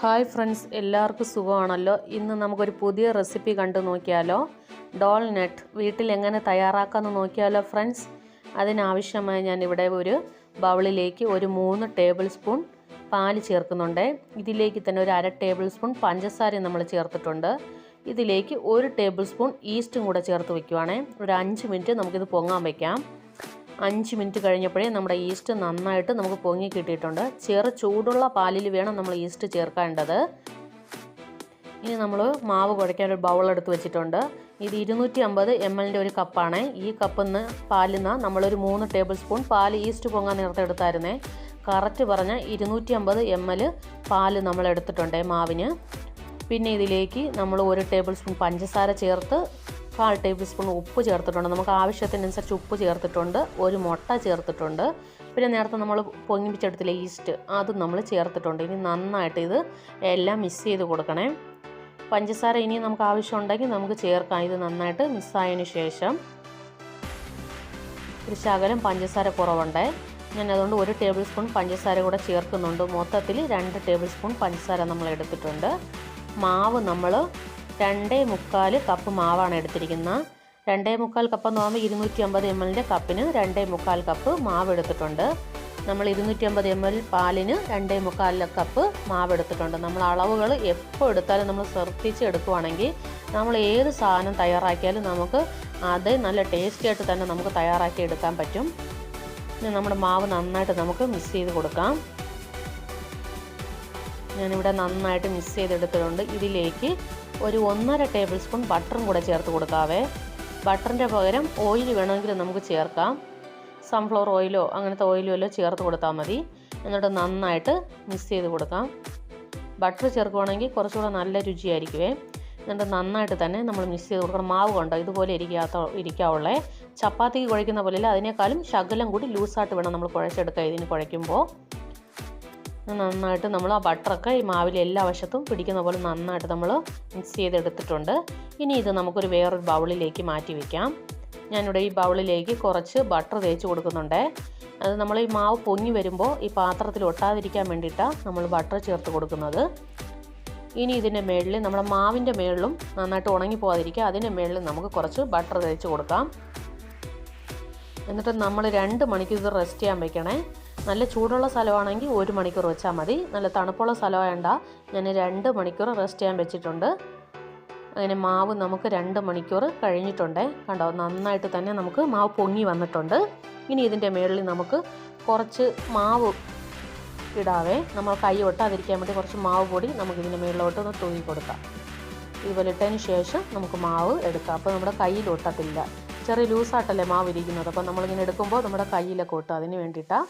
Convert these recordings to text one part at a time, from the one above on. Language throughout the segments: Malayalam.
ഹായ് ഫ്രണ്ട്സ് എല്ലാവർക്കും സുഖമാണല്ലോ? ഇന്ന് നമുക്കൊരു പുതിയ റെസിപ്പി കണ്ടു നോക്കിയാലോ? ഡോൾ നട്ട് വീട്ടിൽ എങ്ങനെ തയ്യാറാക്കാമെന്ന് നോക്കിയാലോ ഫ്രണ്ട്സ്? അതിനാവശ്യമായി ഇവിടെ ഒരു ബൗളിലേക്ക് ഒരു മൂന്ന് ടേബിൾ സ്പൂൺ പാൽ ചേർക്കുന്നുണ്ട്. ഇതിലേക്ക് തന്നെ ഒരു അര ടേബിൾ സ്പൂൺ പഞ്ചസാരയും നമ്മൾ ചേർത്തിട്ടുണ്ട്. ഇതിലേക്ക് ഒരു ടേബിൾ സ്പൂൺ ഈസ്റ്റും കൂടെ ചേർത്ത് വയ്ക്കുവാണേ ഒരു അഞ്ച് മിനിറ്റ് നമുക്കിത് പൊങ്ങാൻ വയ്ക്കാം അഞ്ച് മിനിറ്റ് കഴിഞ്ഞപ്പോഴേ നമ്മുടെ ഈസ്റ്റ് നന്നായിട്ട് നമുക്ക് പൊങ്ങി കിട്ടിയിട്ടുണ്ട്. ചെറു ചൂടുള്ള പാലിൽ വേണം നമ്മൾ ഈസ്റ്റ് ചേർക്കേണ്ടത്. ഇനി നമ്മൾ മാവ് കുഴയ്ക്കാൻ ഒരു ബൗൾ എടുത്ത് വെച്ചിട്ടുണ്ട്. ഇത് ഇരുന്നൂറ്റി അമ്പത് എം എല്ലിന്റെ ഒരു കപ്പാണ്. ഈ കപ്പിൽ നിന്ന് പാലിൽ നിന്ന് നമ്മളൊരു മൂന്ന് ടേബിൾ സ്പൂൺ പാൽ ഈസ്റ്റ് പൊങ്ങാൻ നേരത്തെ എടുത്തായിരുന്നേ. കറക്റ്റ് പറഞ്ഞാൽ ഇരുന്നൂറ്റി അമ്പത് എം എൽ പാൽ നമ്മൾ എടുത്തിട്ടുണ്ട് മാവിന്. പിന്നെ ഇതിലേക്ക് നമ്മൾ ഒരു ടേബിൾ സ്പൂൺ പഞ്ചസാര ചേർത്ത് കാൽ ടേബിൾ സ്പൂൺ ഉപ്പ് ചേർത്തിട്ടുണ്ട്. നമുക്ക് ആവശ്യത്തിനനുസരിച്ച് ഉപ്പ് ചേർത്തിട്ടുണ്ട്. ഒരു മുട്ട ചേർത്തിട്ടുണ്ട്. പിന്നെ നേരത്തെ നമ്മൾ പൊങ്ങിപ്പിച്ചെടുത്തില്ല ഈസ്റ്റ് അതും നമ്മൾ ചേർത്തിട്ടുണ്ട്. ഇനി നന്നായിട്ട് ഇത് എല്ലാം മിക്സ് ചെയ്ത് കൊടുക്കണേ. പഞ്ചസാര ഇനി നമുക്ക് ആവശ്യമുണ്ടെങ്കിൽ നമുക്ക് ചേർക്കാം. ഇത് നന്നായിട്ട് മിക്സായതിനു ശേഷം ഒരു ശകലം പഞ്ചസാര കുറവുണ്ട്. ഞാൻ അതുകൊണ്ട് ഒരു ടേബിൾ സ്പൂൺ പഞ്ചസാര കൂടെ ചേർക്കുന്നുണ്ട്. മൊത്തത്തിൽ രണ്ട് ടേബിൾ സ്പൂൺ പഞ്ചസാര നമ്മൾ എടുത്തിട്ടുണ്ട്. മാവ് നമ്മൾ രണ്ടേ മുക്കാൽ കപ്പ് മാവാണ് എടുത്തിരിക്കുന്നത്. രണ്ടേ മുക്കാൽ കപ്പ് എന്ന് പറയുമ്പോൾ ഇരുന്നൂറ്റി അമ്പത് എം എല്ലിന്റെ കപ്പിന് രണ്ടേ മുക്കാൽ കപ്പ് മാവ് എടുത്തിട്ടുണ്ട്. നമ്മൾ ഇരുന്നൂറ്റി അമ്പത് എം എൽ പാലിന് രണ്ടേ മുക്കാൽ കപ്പ് മാവ് എടുത്തിട്ടുണ്ട്. നമ്മൾ അളവുകൾ എപ്പോൾ എടുത്താലും നമ്മൾ ശ്രദ്ധിച്ച് എടുക്കുവാണെങ്കിൽ നമ്മൾ ഏത് സാധനം തയ്യാറാക്കിയാലും നമുക്ക് അത് നല്ല ടേസ്റ്റി ആയിട്ട് തന്നെ നമുക്ക് തയ്യാറാക്കി എടുക്കാൻ പറ്റും. ഇനി നമ്മുടെ മാവ് നന്നായിട്ട് നമുക്ക് മിക്സ് ചെയ്ത് കൊടുക്കാം. ഞാനിവിടെ നന്നായിട്ട് മിക്സ് ചെയ്തെടുത്തിട്ടുണ്ട്. ഇതിലേക്ക് ഒരു ഒന്നര ടേബിൾ സ്പൂൺ ബട്ടറും കൂടെ ചേർത്ത് കൊടുക്കാവേ. ബട്ടറിന്റെ പകരം ഓയിൽ വേണമെങ്കിൽ നമുക്ക് ചേർക്കാം. സൺഫ്ലവർ ഓയിലോ അങ്ങനത്തെ ഓയിലോ എല്ലാം ചേർത്ത് കൊടുത്താൽ മതി. എന്നിട്ട് നന്നായിട്ട് മിക്സ് ചെയ്ത് കൊടുക്കാം. ബട്ടർ ചേർക്കുവാണെങ്കിൽ കുറച്ചുകൂടെ നല്ല രുചിയായിരിക്കുമേ എന്നിട്ട് നന്നായിട്ട് തന്നെ നമ്മൾ മിക്സ് ചെയ്ത് കൊടുക്കണം. മാവ് കൊണ്ടോ? ഇതുപോലെ ഇരിക്കാത്ത ഇരിക്കാവുള്ളേ. ചപ്പാത്തിക്ക് കുഴയ്ക്കുന്ന പോലെയല്ല. അതിനേക്കാളും ശകലം കൂടി ലൂസായിട്ട് വേണം നമ്മൾ കുഴച്ചെടുക്കുക ഇതിന് കുഴയ്ക്കുമ്പോൾ. നന്നായിട്ട് നമ്മൾ ആ ബട്ടറൊക്കെ ഈ മാവിലെ എല്ലാ വശത്തും പിടിക്കുന്ന പോലെ നന്നായിട്ട് നമ്മൾ മിക്സ് ചെയ്തെടുത്തിട്ടുണ്ട്. ഇനി ഇത് നമുക്കൊരു വേറൊരു ബൗളിലേക്ക് മാറ്റി വയ്ക്കാം ഞാനിവിടെ ഈ ബൗളിലേക്ക് കുറച്ച് ബട്ടർ തേച്ച് കൊടുക്കുന്നുണ്ട്. അത് നമ്മൾ ഈ മാവ് പൊങ്ങി വരുമ്പോൾ ഈ പാത്രത്തിൽ ഒട്ടാതിരിക്കാൻ വേണ്ടിയിട്ടാണ് നമ്മൾ ബട്ടർ ചേർത്ത് കൊടുക്കുന്നത്. ഇനി ഇതിന്റെ മേളിൽ നമ്മുടെ മാവിന്റെ മേളിലും നന്നായിട്ട് ഉണങ്ങി പോകാതിരിക്കുക അതിന്റെ മേളിൽ നമുക്ക് കുറച്ച് ബട്ടർ തേച്ച് കൊടുക്കാം. എന്നിട്ട് നമ്മൾ രണ്ട് മണിക്കൂർ റെസ്റ്റ് ചെയ്യാൻ വെക്കണേ. നല്ല ചൂടുള്ള സ്ഥലമാണെങ്കിൽ ഒരു മണിക്കൂർ വെച്ചാൽ മതി. നല്ല തണുപ്പുള്ള സ്ഥലമായണ്ട ഞാൻ രണ്ട് മണിക്കൂർ റെസ്റ്റ് ചെയ്യാൻ വെച്ചിട്ടുണ്ട്. അങ്ങനെ മാവ് നമുക്ക് രണ്ട് മണിക്കൂർ കഴിഞ്ഞിട്ടുണ്ട്. കണ്ടോ നന്നായിട്ട് തന്നെ നമുക്ക് മാവ് പൊങ്ങി വന്നിട്ടുണ്ട്. ഇനി ഇതിന്റെ മുകളിൽ നമുക്ക് കുറച്ച് മാവ് ഇടാവേ. നമ്മൾ കൈ ഒട്ടാതിരിക്കാൻ വേണ്ടി കുറച്ച് മാവ് പൊടി നമുക്ക് ഇതിന്റെ മുകളിലോട്ട് ഒന്ന് തൂങ്ങി കൊടുക്കാം. ഇതുപോലെ ഇട്ടതിന് ശേഷം നമുക്ക് മാവ് എടുക്കാം. അപ്പോൾ നമ്മുടെ കയ്യിൽ ഒട്ടത്തില്ല. ചെറിയ ലൂസായിട്ടല്ലേ മാവ് ഇരിക്കുന്നത്. അപ്പോൾ നമ്മളിങ്ങനെ എടുക്കുമ്പോൾ നമ്മുടെ കയ്യിലൊക്കെ ഒട്ടും അതിന് വേണ്ടിയിട്ടാണ്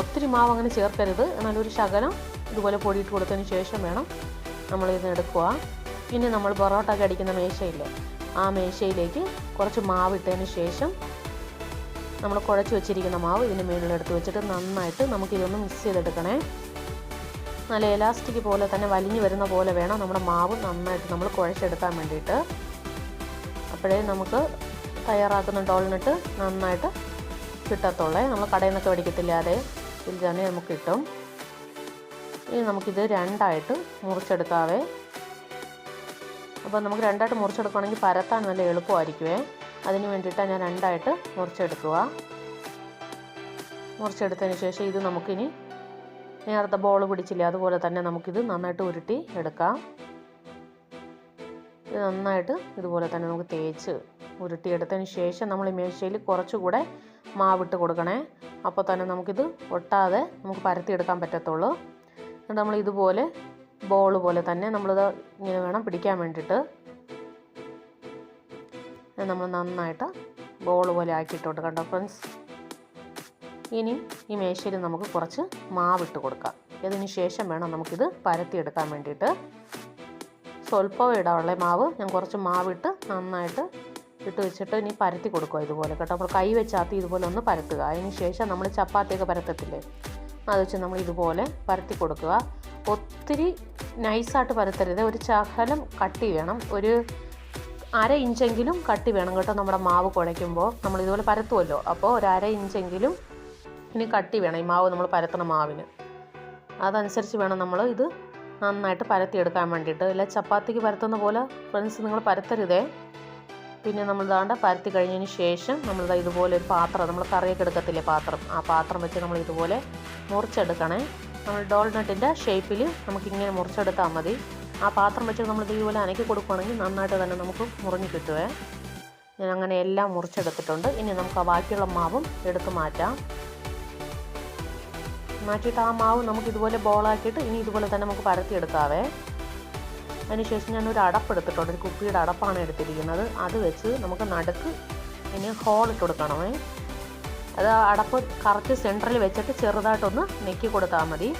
ഒത്തിരി മാവ് അങ്ങനെ ചേർക്കരുത്. നല്ലൊരു ശകലം ഇതുപോലെ പൊടിയിട്ട് കൊടുത്തതിന് ശേഷം വേണം നമ്മളിത് എടുക്കുക. പിന്നെ നമ്മൾ പൊറോട്ട ഒക്കെ അടിക്കുന്ന മേശയില്ലേ ആ മേശയിലേക്ക് കുറച്ച് മാവ് ഇട്ടതിന് ശേഷം നമ്മൾ കുഴച്ച് വെച്ചിരിക്കുന്ന മാവ് ഇതിന് മുകളിലെടുത്ത് വെച്ചിട്ട് നന്നായിട്ട് നമുക്കിതൊന്ന് മിക്സ് ചെയ്തെടുക്കണേ. നല്ല എലാസ്റ്റിക് പോലെ തന്നെ വലിഞ്ഞു വരുന്ന പോലെ വേണം നമ്മുടെ മാവ് നന്നായിട്ട് നമ്മൾ കുഴച്ചെടുക്കാൻ വേണ്ടിയിട്ട്. അപ്പോഴേ നമുക്ക് തയ്യാറാക്കുന്ന ഡോളിനിട്ട് നന്നായിട്ട് കിട്ടത്തുള്ളേ. നമ്മൾ കടയിൽ നിന്നൊക്കെ മേടിക്കത്തില്ല? അതെ. ഇതിൽ നമുക്ക് കിട്ടും. ഇനി നമുക്കിത് രണ്ടായിട്ട് മുറിച്ചെടുക്കാവേ. അപ്പോൾ നമുക്ക് രണ്ടായിട്ട് മുറിച്ചെടുക്കുകയാണെങ്കിൽ പരത്താൻ നല്ല എളുപ്പമായിരിക്കുമേ അതിന് വേണ്ടിയിട്ടാണ് ഞാൻ രണ്ടായിട്ട് മുറിച്ചെടുക്കുക. മുറിച്ചെടുത്തതിന് ശേഷം ഇത് നമുക്കിനി നേരത്തെ ബോൾ പിടിച്ചില്ലേ? അതുപോലെ തന്നെ നമുക്കിത് നന്നായിട്ട് ഉരുട്ടി എടുക്കാം. ഇത് നന്നായിട്ട് ഇതുപോലെ തന്നെ നമുക്ക് തേച്ച് ഉരുട്ടിയെടുത്തതിന് ശേഷം നമ്മൾ ഈ മേശയിൽ കുറച്ചുകൂടെ മാവിട്ട് കൊടുക്കണേ. അപ്പോൾ തന്നെ നമുക്കിത് ഒട്ടാതെ നമുക്ക് പരത്തിയെടുക്കാൻ പറ്റത്തുള്ളൂ. എന്നിട്ട് നമ്മൾ ഇതുപോലെ ബോൾ പോലെ തന്നെ നമ്മളിത് ഇങ്ങനെ വേണം പിടിക്കാൻ വേണ്ടിയിട്ട്. നമ്മൾ നന്നായിട്ട് ബോൾ പോലെ ആക്കിയിട്ടുണ്ട് കണ്ടോ ഫ്രണ്ട്സ്. ഇനി ഈ മേശയിൽ നമുക്ക് കുറച്ച് മാവിട്ട് കൊടുക്കാം. ഇതിന് ശേഷം വേണം നമുക്കിത് പരത്തിയെടുക്കാൻ വേണ്ടിയിട്ട്. സ്വല്പം ഇടാനുള്ള മാവ്. ഞാൻ കുറച്ച് മാവിട്ട് നന്നായിട്ട് ഇട്ട് വെച്ചിട്ട് ഇനി പരത്തി കൊടുക്കുക ഇതുപോലെ കേട്ടോ. അപ്പോൾ കൈ വെച്ചാത്തി ഇതുപോലെ ഒന്ന് പരത്തുക. അതിന് ശേഷം നമ്മൾ ചപ്പാത്തിയൊക്കെ പരത്തത്തില്ലേ? അത് വെച്ച് നമ്മൾ ഇതുപോലെ പരത്തി കൊടുക്കുക. ഒത്തിരി നൈസായിട്ട് പരത്തരുത്. ഒരു ശകലം കട്ടി വേണം. ഒരു അര ഇഞ്ചെങ്കിലും കട്ടി വേണം കേട്ടോ നമ്മുടെ മാവ് കുഴയ്ക്കുമ്പോൾ. നമ്മൾ ഇതുപോലെ പരത്തുമല്ലോ അപ്പോൾ ഒരു അര ഇഞ്ചെങ്കിലും ഇനി കട്ടി വേണം. ഈ മാവ് നമ്മൾ പരത്തണം മാവിന്. അതനുസരിച്ച് വേണം നമ്മൾ ഇത് നന്നായിട്ട് പരത്തിയെടുക്കാൻ വേണ്ടിയിട്ട്. അല്ല ചപ്പാത്തിക്ക് പരത്തുന്ന പോലെ ഫ്രണ്ട്സ് നിങ്ങൾ പരത്തരുതേ. പിന്നെ നമ്മൾ ദാണ്ട പരത്തി കഴിഞ്ഞതിന് ശേഷം നമ്മൾ ഇതുപോലെ ഒരു പാത്രം നമ്മൾ കറിയൊക്കെ എടുക്കത്തില്ലേ പാത്രം ആ പാത്രം വെച്ച് നമ്മൾ ഇതുപോലെ മുറിച്ചെടുക്കണേ. നമ്മൾ ഡോൾനട്ടിന്റെ ഷേപ്പിൽ നമുക്കിങ്ങനെ മുറിച്ചെടുത്താൽ മതി. ആ പാത്രം വെച്ച് നമ്മൾ ഇതുപോലെ അനക്കി കൊടുക്കുകയാണെങ്കിൽ നന്നായിട്ട് തന്നെ നമുക്ക് മുറിഞ്ഞ് കിട്ടുവേ. ഞാൻ അങ്ങനെ എല്ലാം മുറിച്ചെടുത്തിട്ടുണ്ട്. ഇനി നമുക്ക് ആ ബാക്കിയുള്ള മാവും എടുത്ത് മാറ്റാം. മാറ്റിയിട്ട് ആ മാവ് നമുക്ക് ഇതുപോലെ ബോളാക്കിയിട്ട് ഇനി ഇതുപോലെ തന്നെ നമുക്ക് പരത്തിയെടുക്കാവേ. അതിനുശേഷം ഞാൻ ഒരു അടപ്പ് എടുത്തിട്ടുണ്ട്. ഒരു കുപ്പിയുടെ അടപ്പാണ് എടുത്തിരിക്കുന്നത്. അത് വെച്ച് നമുക്ക് നടുക്ക് ഇനി ഹോൾ ഇട്ട് കൊടുക്കണമേ. അത് അടപ്പ് കറക്റ്റ് സെന്ററിൽ വെച്ചിട്ട് ചെറുതായിട്ടൊന്ന് നെക്കി കൊടുത്താൽ മതി.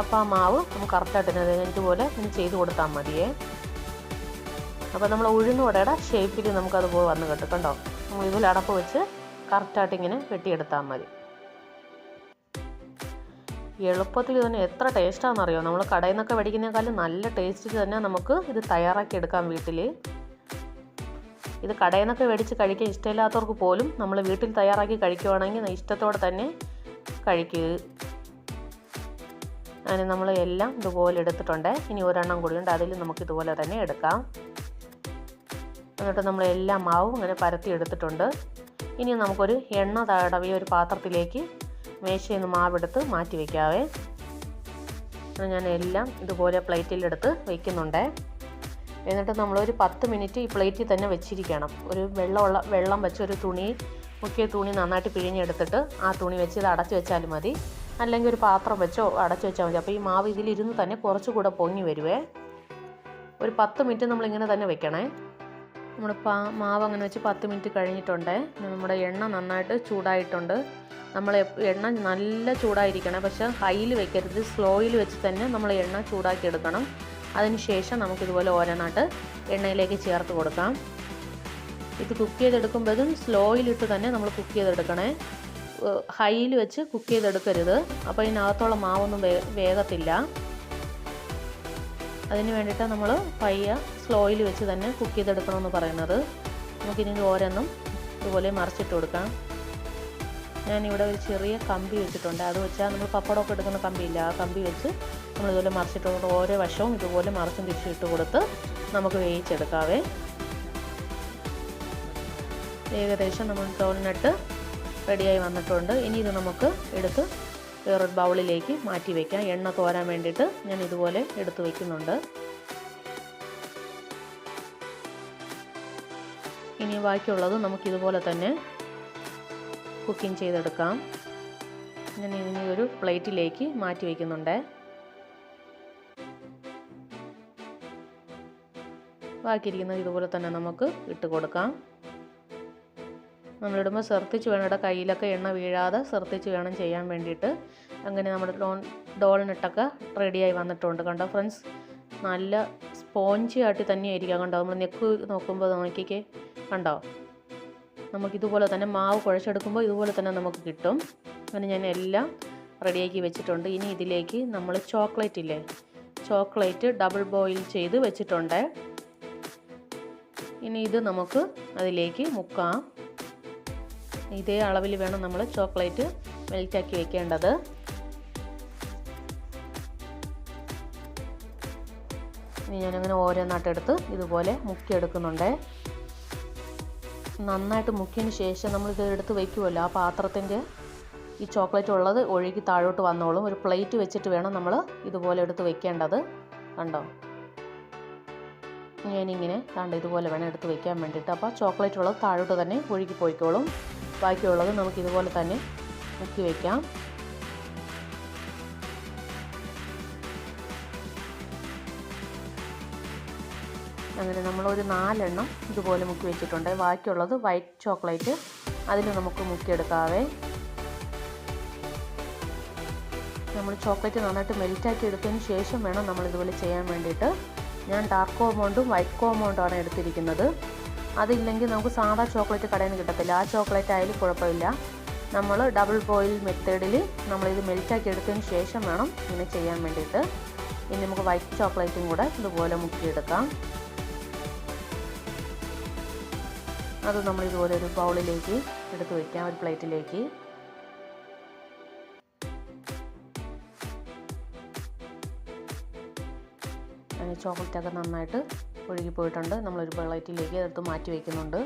അപ്പോൾ ആ മാവ് നമുക്ക് കറക്റ്റായിട്ട് ഇതുപോലെ ഇനി ചെയ്ത് കൊടുത്താൽ മതിയേ. അപ്പോൾ നമ്മൾ ഉഴുന്നുവടയുടെ ഷേപ്പിൽ നമുക്കതുപോലെ വന്ന് കിട്ടും. കണ്ടോ? നമ്മൾ ഇതുപോലെ അടപ്പ് വെച്ച് കറക്റ്റായിട്ട് ഇങ്ങനെ വെട്ടിയെടുത്താൽ മതി. എളുപ്പത്തിൽ തന്നെ എത്ര ടേസ്റ്റാണെന്നറിയോ? നമ്മൾ കടയിൽ നിന്നൊക്കെ മേടിക്കുന്നേക്കാളും നല്ല ടേസ്റ്റിൽ തന്നെ നമുക്ക് ഇത് തയ്യാറാക്കി എടുക്കാം വീട്ടിൽ ഇത് കടയിൽ നിന്നൊക്കെ മേടിച്ച് കഴിക്കാൻ ഇഷ്ടമില്ലാത്തവർക്ക് പോലും നമ്മൾ വീട്ടിൽ തയ്യാറാക്കി കഴിക്കുവാണെങ്കിൽ ഇഷ്ടത്തോടെ തന്നെ കഴിക്കുക അങ്ങനെ നമ്മൾ എല്ലാം ഇതുപോലെ എടുത്തിട്ടുണ്ട്. ഇനി ഒരെണ്ണം കൂടിയുണ്ട് അതിൽ നമുക്ക് ഇതുപോലെ തന്നെ എടുക്കാം. എന്നിട്ട് നമ്മൾ എല്ലാ മാവും ഇങ്ങനെ പരത്തി എടുത്തിട്ടുണ്ട്. ഇനി നമുക്കൊരു എണ്ണ തടവിയ ഒരു പാത്രത്തിലേക്ക് മേശയിൽ നിന്ന് മാവെടുത്ത് മാറ്റി വയ്ക്കാവേ ഞാൻ എല്ലാം ഇതുപോലെ പ്ലേറ്റിലെടുത്ത് വയ്ക്കുന്നുണ്ട് എന്നിട്ട് നമ്മളൊരു പത്ത് മിനിറ്റ് ഈ പ്ലേറ്റിൽ തന്നെ വെച്ചിരിക്കണം. ഒരു വെള്ളമുള്ള വെള്ളം വെച്ച് ഒരു തുണി മുക്കിയ തുണി നന്നായിട്ട് പിഴിഞ്ഞെടുത്തിട്ട് ആ തുണി വെച്ച് ഇത് അടച്ചു വെച്ചാൽ മതി. അല്ലെങ്കിൽ ഒരു പാത്രം വെച്ചോ അടച്ചു വെച്ചാൽ മതി. അപ്പോൾ ഈ മാവ് ഇതിലിരുന്ന് തന്നെ കുറച്ചുകൂടെ പൊങ്ങി വരുവേ. ഒരു പത്ത് മിനിറ്റ് നമ്മളിങ്ങനെ തന്നെ വെക്കണേ. നമ്മുടെ പാ മാവ് അങ്ങനെ വെച്ച് പത്ത് മിനിറ്റ് കഴിഞ്ഞിട്ടുണ്ട്. നമ്മുടെ എണ്ണ നന്നായിട്ട് ചൂടായിട്ടുണ്ട്. നമ്മൾ എണ്ണ നല്ല ചൂടായിരിക്കണം. പക്ഷേ ഹൈയിൽ വെക്കരുത്. സ്ലോയിൽ വെച്ച് തന്നെ നമ്മൾ എണ്ണ ചൂടാക്കിയെടുക്കണം. അതിന് ശേഷം നമുക്കിതുപോലെ ഓരോന്നായിട്ട് എണ്ണയിലേക്ക് ചേർത്ത് കൊടുക്കാം. ഇത് കുക്ക് ചെയ്തെടുക്കുമ്പോഴും സ്ലോയിലിട്ട് തന്നെ നമ്മൾ കുക്ക് ചെയ്തെടുക്കണേ. ഹൈയിൽ വെച്ച് കുക്ക് ചെയ്തെടുക്കരുത്. അപ്പോൾ ഇതിനകത്തുള്ള മാവൊന്നും വേഗത്തില്ല അതിന് വേണ്ടിയിട്ട് നമ്മൾ പയ്യ സ്ലോയിൽ വെച്ച് തന്നെ കുക്ക് ചെയ്തെടുക്കണമെന്ന് പറയുന്നത്. നമുക്കിനി ഓരോന്നും ഇതുപോലെ മറിച്ചിട്ട് കൊടുക്കാം. ഞാനിവിടെ ഒരു ചെറിയ കമ്പി വെച്ചിട്ടുണ്ട്. അത് വെച്ചാൽ നമ്മൾ പപ്പടമൊക്കെ എടുക്കുന്ന കമ്പിയില്ല ആ കമ്പി വെച്ച് നമ്മൾ ഇതുപോലെ മറിച്ചിട്ട് കൊടുത്ത് ഓരോ വശവും ഇതുപോലെ മറിച്ചും തിരിച്ചിട്ട് കൊടുത്ത് നമുക്ക് വേവിച്ചെടുക്കാവേ. ഏകദേശം നമ്മൾ ടോളിനട്ട് റെഡിയായി വന്നിട്ടുണ്ട്. ഇനി ഇത് നമുക്ക് എടുത്ത് വേറൊരു ബൗളിലേക്ക് മാറ്റി വയ്ക്കാം എണ്ണ തോരാൻ വേണ്ടിയിട്ട് ഞാൻ ഇതുപോലെ എടുത്ത് വയ്ക്കുന്നുണ്ട് ഇനി ബാക്കിയുള്ളത് നമുക്കിതുപോലെ തന്നെ കുക്കിംഗ് ചെയ്തെടുക്കാം. ഞാൻ ഇനി ഒരു പ്ലേറ്റിലേക്ക് മാറ്റി വയ്ക്കുന്നുണ്ട് ബാക്കിയിരിക്കുന്നത് ഇതുപോലെ തന്നെ നമുക്ക് ഇട്ട് കൊടുക്കാം. നമ്മളിടുമ്പോൾ ശ്രദ്ധിച്ച് വേണം കയ്യിലൊക്കെ എണ്ണ വീഴാതെ ശ്രദ്ധിച്ച് വേണം ചെയ്യാൻ വേണ്ടിയിട്ട്. അങ്ങനെ നമ്മുടെ ഡോൺ ഡോളിനിട്ടൊക്കെ റെഡിയായി വന്നിട്ടുണ്ട് കണ്ടോ ഫ്രണ്ട്സ്? നല്ല സ്പോഞ്ചി ആയിട്ട് തന്നെയായിരിക്കാം. കണ്ടോ നമ്മൾ നെക്ക് നോക്കുമ്പോൾ നോക്കിക്കേ കണ്ടോ? നമുക്കിതുപോലെ തന്നെ മാവ് കുഴച്ചെടുക്കുമ്പോൾ ഇതുപോലെ തന്നെ നമുക്ക് കിട്ടും. അങ്ങനെ ഞാൻ എല്ലാം റെഡിയാക്കി വെച്ചിട്ടുണ്ട്. ഇനി ഇതിലേക്ക് നമ്മൾ ചോക്ലേറ്റ് ഇല്ലേ? ചോക്ലേറ്റ് ഡബിൾ ബോയിൽ ചെയ്ത് വെച്ചിട്ടുണ്ട്. ഇനി ഇത് നമുക്ക് അതിലേക്ക് മുക്കാം. ഇതേ അളവിൽ വേണം നമ്മൾ ചോക്ലേറ്റ് മെൽറ്റാക്കി വെക്കേണ്ടത്. ഇനി ഞാനങ്ങനെ ഓരോന്നാട്ടെടുത്ത് ഇതുപോലെ മുക്കിയെടുക്കുന്നുണ്ട്. നന്നായിട്ട് മുക്കിയതിന് ശേഷം നമ്മൾ ഇത് എടുത്ത് വയ്ക്കുമല്ലോ. ആ പാത്രത്തിന്റെ ഈ ചോക്ലേറ്റ് ഉള്ളത് ഒഴുകി താഴോട്ട് വന്നോളും. ഒരു പ്ലേറ്റ് വെച്ചിട്ട് വേണം നമ്മൾ ഇതുപോലെ എടുത്ത് വെക്കേണ്ടത് കണ്ടോ? ഞാനിങ്ങനെ കണ്ട് ഇതുപോലെ വേണം എടുത്ത് വെക്കാൻ വേണ്ടിയിട്ട്. അപ്പോൾ ചോക്ലേറ്റ് ഉള്ളത് താഴോട്ട് തന്നെ ഒഴുകി പോയിക്കോളും. ബാക്കിയുള്ളത് നമുക്ക് ഇതുപോലെ തന്നെ മുക്കി വയ്ക്കാം. അങ്ങനെ നമ്മളൊരു നാലെണ്ണം ഇതുപോലെ മുക്കി വെച്ചിട്ടുണ്ട്. ബാക്കിയുള്ളത് വൈറ്റ് ചോക്ലേറ്റ് അതിൽ നമുക്ക് മുക്കിയെടുക്കാവേ. നമ്മൾ ചോക്ലേറ്റ് നന്നായിട്ട് മെൽറ്റാക്കി എടുത്തതിന് ശേഷം വേണം നമ്മൾ ഇതുപോലെ ചെയ്യാൻ വേണ്ടിയിട്ട്. ഞാൻ ഡാർക്ക് കോമൗണ്ടും വൈറ്റ് കോമൗണ്ടുമാണ് എടുത്തിരിക്കുന്നത്. അതില്ലെങ്കിൽ നമുക്ക് സാധാ ചോക്ലേറ്റ് കടയിൽ നിന്ന് കിട്ടത്തില്ല. ആ ചോക്ലേറ്റ് ആയാലും കുഴപ്പമില്ല. നമ്മൾ ഡബിൾ ബോയിൽ മെത്തേഡിൽ നമ്മളിത് മെൽറ്റാക്കി എടുത്തതിന് ശേഷം വേണം ഇങ്ങനെ ചെയ്യാൻ വേണ്ടിയിട്ട്. ഇനി നമുക്ക് വൈറ്റ് ചോക്ലേറ്റും കൂടെ ഇതുപോലെ മുക്കിയെടുക്കാം. അത് നമ്മൾ ഇതുപോലെ ഒരു ബൗളിലേക്ക് എടുത്ത് വയ്ക്കാം ഒരു പ്ലേറ്റിലേക്ക്. അതിന് ചോക്ലേറ്റൊക്കെ നന്നായിട്ട് ഒഴുകി പോയിട്ടുണ്ട്. നമ്മളൊരു പ്ലേറ്റിലേക്ക് എടുത്ത് മാറ്റി വയ്ക്കുന്നുണ്ട്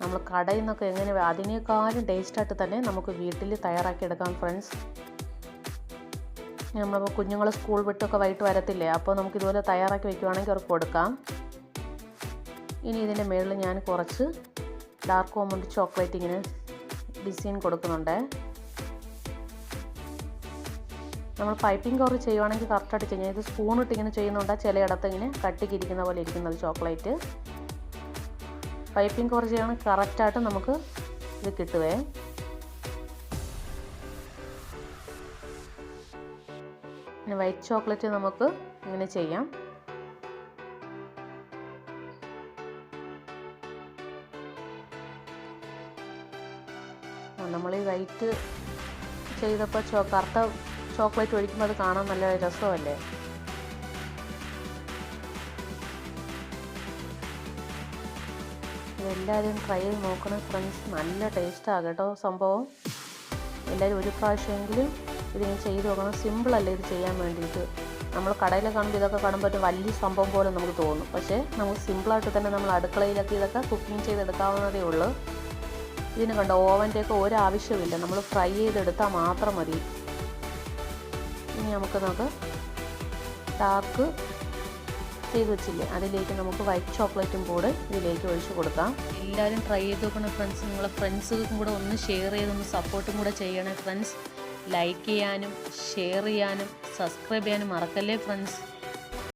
നമ്മൾ കടയിൽ നിന്നൊക്കെ എങ്ങനെ അതിനേക്കാളും ടേസ്റ്റായിട്ട് തന്നെ നമുക്ക് വീട്ടിൽ തയ്യാറാക്കിയെടുക്കാം ഫ്രണ്ട്സ് നമ്മളിപ്പോൾ കുഞ്ഞുങ്ങൾ സ്കൂൾ വിട്ടൊക്കെ വൈകിട്ട് വരത്തില്ലേ? അപ്പോൾ നമുക്കിതുപോലെ തയ്യാറാക്കി വെക്കുവാണെങ്കിൽ അവർക്ക് കൊടുക്കാം. ഇനി ഇതിന്റെ മുകളിൽ ഞാൻ കുറച്ച് ഡാർക്ക് ഓമണ്ട് ചോക്ലേറ്റ് ഇങ്ങനെ ഡിസൈൻ കൊടുക്കുന്നുണ്ട്. നമ്മൾ പൈപ്പിംഗ് കവർ ചെയ്യുവാണെങ്കിൽ കറക്റ്റായിട്ട് ചെയ്യാം. ഇത് സ്പൂണിട്ട് ഇങ്ങനെ ചെയ്യുന്നുണ്ട്. ചിലയിടത്ത് ഇങ്ങനെ കട്ടിക്കിരിക്കുന്ന പോലെ ഇരിക്കുന്നത് ചോക്ലേറ്റ് പൈപ്പിംഗ് കവർ ചെയ്യുകയാണെങ്കിൽ കറക്റ്റായിട്ട് നമുക്ക് ഇത് കിട്ടുവേ. പിന്നെ വൈറ്റ് ചോക്ലേറ്റ് നമുക്ക് ഇങ്ങനെ ചെയ്യാം. വൈറ്റ് ചെയ്തപ്പോൾ ചോ കറുത്ത ചോക്ലേറ്റ് ഒഴിക്കുമ്പോൾ അത് കാണാൻ നല്ല രസമല്ലേ? എല്ലാവരും ട്രൈ ചെയ്ത് നോക്കണം ഫ്രണ്ട്സ് നല്ല ടേസ്റ്റാണ് കേട്ടോ സംഭവം. എല്ലാവരും ഒരു പ്രാവശ്യമെങ്കിലും ഇതിങ്ങനെ ചെയ്ത് നോക്കണം. സിമ്പിളല്ലേ ഇത് ചെയ്യാൻ വേണ്ടിയിട്ട്. നമ്മൾ കടയിൽ കാണുമ്പോൾ ഇതൊക്കെ കാണുമ്പോൾ ഒരു വലിയ സംഭവം പോലെ നമുക്ക് തോന്നും. പക്ഷേ നമുക്ക് സിമ്പിളായിട്ട് തന്നെ നമ്മൾ അടുക്കളയിലൊക്കെ ഇതൊക്കെ കുക്കിംഗ് ചെയ്തെടുക്കാവുന്നതേ ഉള്ളൂ. ഇതിന് കണ്ട? ഓവന്റെ ഒക്കെ ഒരു ആവശ്യമില്ല നമ്മൾ ഫ്രൈ ചെയ്തെടുത്താൽ മാത്രം മതി. ഇനി നമുക്ക് നമുക്ക് ഡാർക്ക് ചെയ്ത് വെച്ചില്ലേ? അതിലേക്ക് നമുക്ക് വൈറ്റ് ചോക്ലേറ്റും കൂടെ ഇതിലേക്ക് ഒഴിച്ചു കൊടുക്കാം. എല്ലാവരും ട്രൈ ചെയ്ത് നോക്കണം ഫ്രണ്ട്സ് നിങ്ങളെ ഫ്രണ്ട്സുകൾക്കും കൂടെ ഒന്ന് ഷെയർ ചെയ്തൊന്ന് സപ്പോർട്ടും കൂടെ ചെയ്യണേ ഫ്രണ്ട്സ് ലൈക്ക് ചെയ്യാനും ഷെയർ ചെയ്യാനും സബ്സ്ക്രൈബ് ചെയ്യാനും മറക്കല്ലേ ഫ്രണ്ട്സ്